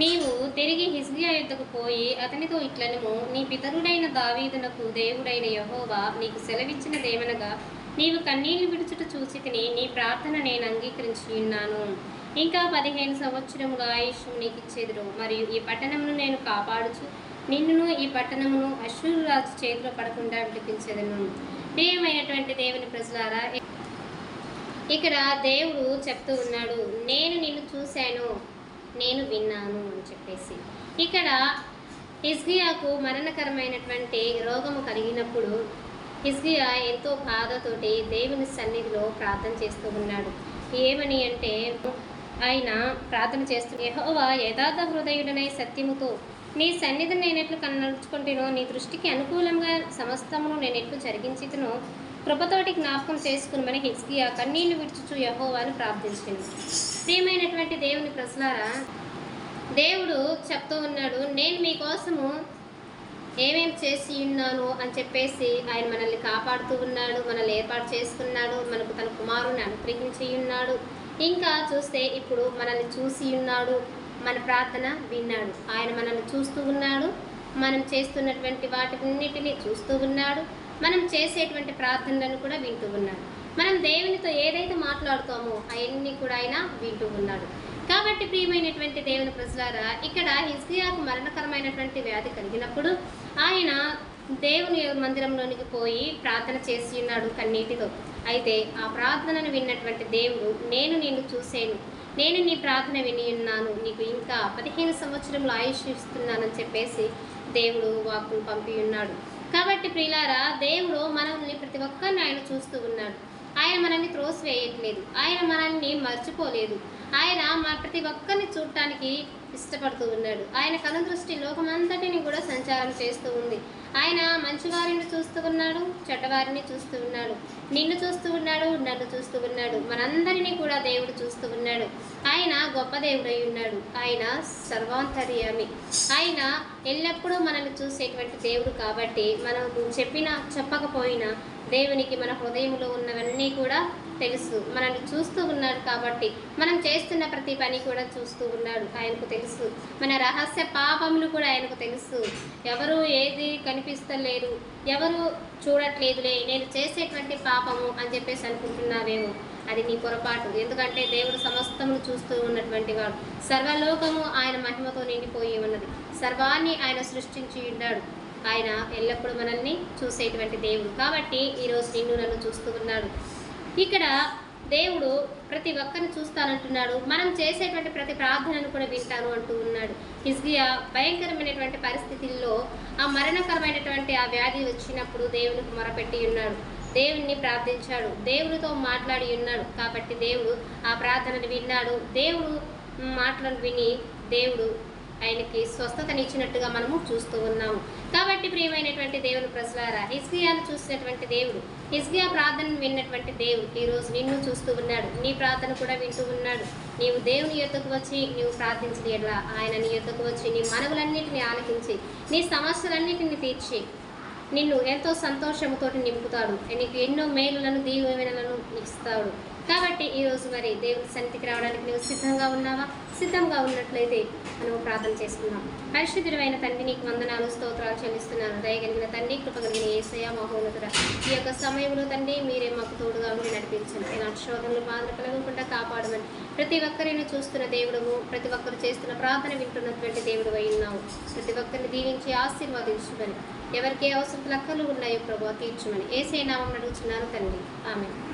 నీవు తిరిగి హిజ్గియా యుద్ధకు పోయి అతనితో ఇట్లనము నీ పితరుడైన దావీదునకు దేవుడైన యహోవా నీకు సెలవిచ్చినదేమనగా నీవు కన్నీళ్ళు విడుచుట చూసి తిని నీ ప్రార్థన నేను అంగీకరించి ఉన్నాను. ఇంకా పదిహేను సంవత్సరముల ఆయుష్ నీకు ఇచ్చేదురు మరియు ఈ పట్టణమును నేను కాపాడుచు నిన్నును ఈ పట్టణమును అశ్వరు రాజు చేతిలో పడకుండా విడిపించేదను. ప్రియమైనటువంటి దేవుని ప్రజలారా ఇక్కడ దేవుడు చెప్తూ ఉన్నాడు నేను నిన్ను చూశాను. నేను విన్నాను అని చెప్పేసి. ఇక్కడ హిజ్గియాకు మరణకరమైనటువంటి రోగము కలిగినప్పుడు హిజ్గియా ఎంతో బాధతోటి దేవుని సన్నిధిలో ప్రార్థన చేస్తూ ఉన్నాడు. ఏమని అంటే ఆయన ప్రార్థన చేస్తూ యహోవా యథార్థ హృదయుడనై సత్యముతో నీ సన్నిధిని నేను ఎట్లు కనర్చుకుంటేనో నీ దృష్టికి అనుకూలంగా సమస్తమును నేను ఎట్లు జరిగించితునో కృపతోటి జ్ఞాపకం చేసుకుని మన హిజ్కియా కన్నీళ్ళు విడుచుచు యహోవాను ప్రార్థించింది. ప్రియమైనటువంటి దేవుని ప్రశ్నారా దేవుడు చెప్తూ ఉన్నాడు నేను మీకోసము ఏమేం చేసి ఉన్నాను? అని చెప్పేసి ఆయన మనల్ని కాపాడుతూ ఉన్నాడు మనల్ని ఏర్పాటు చేసుకున్నాడు మనకు తన కుమారుని అనుగ్రహించి ఉన్నాడు. ఇంకా చూస్తే ఇప్పుడు మనల్ని చూసి ఉన్నాడు మన ప్రార్థన విన్నాడు. ఆయన మనల్ని చూస్తూ ఉన్నాడు మనం చేస్తున్నటువంటి వాటిన్నిటిని చూస్తూ ఉన్నాడు మనం చేసేటువంటి ప్రార్థనలను కూడా వింటూ ఉన్నాడు. మనం దేవునితో ఏదైతే మాట్లాడుతామో అవన్నీ కూడా ఆయన వింటూ ఉన్నాడు. కాబట్టి ప్రియమైనటువంటి దేవుని ప్రజలారా ఇక్కడ హిజ్కియాకు మరణకరమైనటువంటి వ్యాధి కలిగినప్పుడు ఆయన దేవుని మందిరంలోనికి పోయి ప్రార్థన చేసి ఉన్నాడు కన్నీటితో. అయితే ఆ ప్రార్థనను విన్నటువంటి దేవుడు నేను నిన్ను చూశాను నేను నీ ప్రార్థన విని ఉన్నాను. నీకు ఇంకా పదిహేను సంవత్సరంలో ఆయుష్ ఇస్తున్నానని చెప్పేసి దేవుడు వాక్కును పంపి ఉన్నాడు. కాబట్టి ప్రియులారా దేవుడు మనల్ని ప్రతి ఒక్కరిని ఆయన చూస్తూ ఉన్నాడు. ఆయన మనల్ని త్రోసివేయట్లేదు. ఆయన మనల్ని మర్చిపోలేదు. ఆయన మా ప్రతి ఒక్కరిని చూడటానికి ఇష్టపడుతూ ఉన్నాడు ఆయన కనుదృష్టి లోకమంతటిని కూడా సంచారం చేస్తూ ఉంది. ఆయన మంచివారిని చూస్తూ ఉన్నాడు చెడ్డవారిని చూస్తూ ఉన్నాడు. నిన్ను చూస్తూ ఉన్నాడు నన్ను చూస్తూ ఉన్నాడు. మనందరినీ కూడా దేవుడు చూస్తూ ఉన్నాడు. ఆయన గొప్ప దేవుడై ఉన్నాడు. ఆయన సర్వాంతర్యామి. ఆయన ఎల్లప్పుడూ మనల్ని చూసేటువంటి దేవుడు కాబట్టి మనం చెప్పినా చెప్పకపోయినా దేవునికి మన హృదయంలో ఉన్నవన్నీ కూడా తెలుసు. మనల్ని చూస్తూ ఉన్నాడు కాబట్టి మనం చేస్తున్న ప్రతి పని కూడా చూస్తూ ఉన్నాడు ఆయనకు తెలుసు. మన రహస్య పాపములు కూడా ఆయనకు తెలుసు. ఎవరు ఏది కనిపిస్తలేరు. ఎవరు చూడట్లేదులే నేను చేసేటువంటి పాపము అని చెప్పేసి అనుకుంటున్నావేమో. అది నీ పొరపాటు. ఎందుకంటే దేవుడు సమస్తమును చూస్తూ ఉన్నటువంటి వాడు. సర్వలోకము ఆయన మహిమతో నిండిపోయి ఉన్నది. సర్వాన్ని ఆయన సృష్టించి ఉన్నాడు. ఆయన ఎల్లప్పుడూ మనల్ని చూసేటువంటి దేవుడు. కాబట్టి ఈరోజు నిన్ను నన్ను చూస్తూ ఉన్నాడు. ఇక్కడ దేవుడు ప్రతి ఒక్కరిని చూస్తానంటున్నాడు. మనం చేసేటువంటి ప్రతి ప్రార్థనను కూడా వింటాను అంటూ ఉన్నాడు. హిజ్గియా భయంకరమైనటువంటి పరిస్థితుల్లో ఆ మరణకరమైనటువంటి ఆ వ్యాధి వచ్చినప్పుడు దేవునికి మొరపెట్టి ఉన్నాడు. దేవుణ్ణి ప్రార్థించాడు. దేవుడితో మాట్లాడి ఉన్నాడు. కాబట్టి దేవుడు ఆ ప్రార్థనను విన్నాడు. దేవుడు మాటలను విని దేవుడు ఆయనకి స్వస్థతనిచ్చినట్టుగా మనము చూస్తూ ఉన్నాము. కాబట్టి ప్రియమైనటువంటి దేవుని ప్రజలారా హిస్గియాను చూసినటువంటి దేవుడు హిస్గియా ప్రార్థనను విన్నటువంటి దేవుడు ఈరోజు నిన్ను చూస్తూ ఉన్నాడు. నీ ప్రార్థన కూడా వింటూ ఉన్నాడు. నీవు దేవుని యొక్కకు వచ్చి నీవు ప్రార్థించిన ఎడలా ఆయన నీ యొక్కకు వచ్చి నీ మనవులన్నిటిని ఆలకించి నీ సమస్యలన్నిటిని తీర్చి నిన్ను ఎంతో సంతోషంతో నింపుతాడు. నీకు ఎన్నో మేలులను దీవెనలను ఇస్తాడు. కాబట్టి ఈరోజు మరి దేవుని సన్నిధికి రావడానికి నువ్వు సిద్ధంగా ఉన్నావా? సిద్ధంగా ఉన్నట్లయితే మనం ప్రార్థన చేసుకుందాం. పరిశుద్ధుడైన తండ్రి నీకు వందనాలు స్తోత్రాలు చెల్లిస్తున్నాను. దయగలిగిన తండ్రి కృపగలిగిన ఏసయ మహోన్నతుడ. ఈ యొక్క సమయంలో తండ్రి మీరే మాకు తోడుగా ఉండి నడిపించండి. ఇలాంటి శోధనలు బాధలు కలగకుండా కాపాడమని ప్రతి ఒక్కరిని చూస్తున్న దేవుడము ప్రతి ఒక్కరు చేస్తున్న ప్రార్థన వింటున్నటువంటి దేవుడు అయి ఉన్నావు. ప్రతి ఒక్కరిని దీవించి ఆశీర్వాదించమని. ఎవరికి అవసరం లక్కలు ఉన్నాయో ప్రభు తీర్చమని. ఏసే నామం అడుగుతున్నాను తండ్రి. ఆమె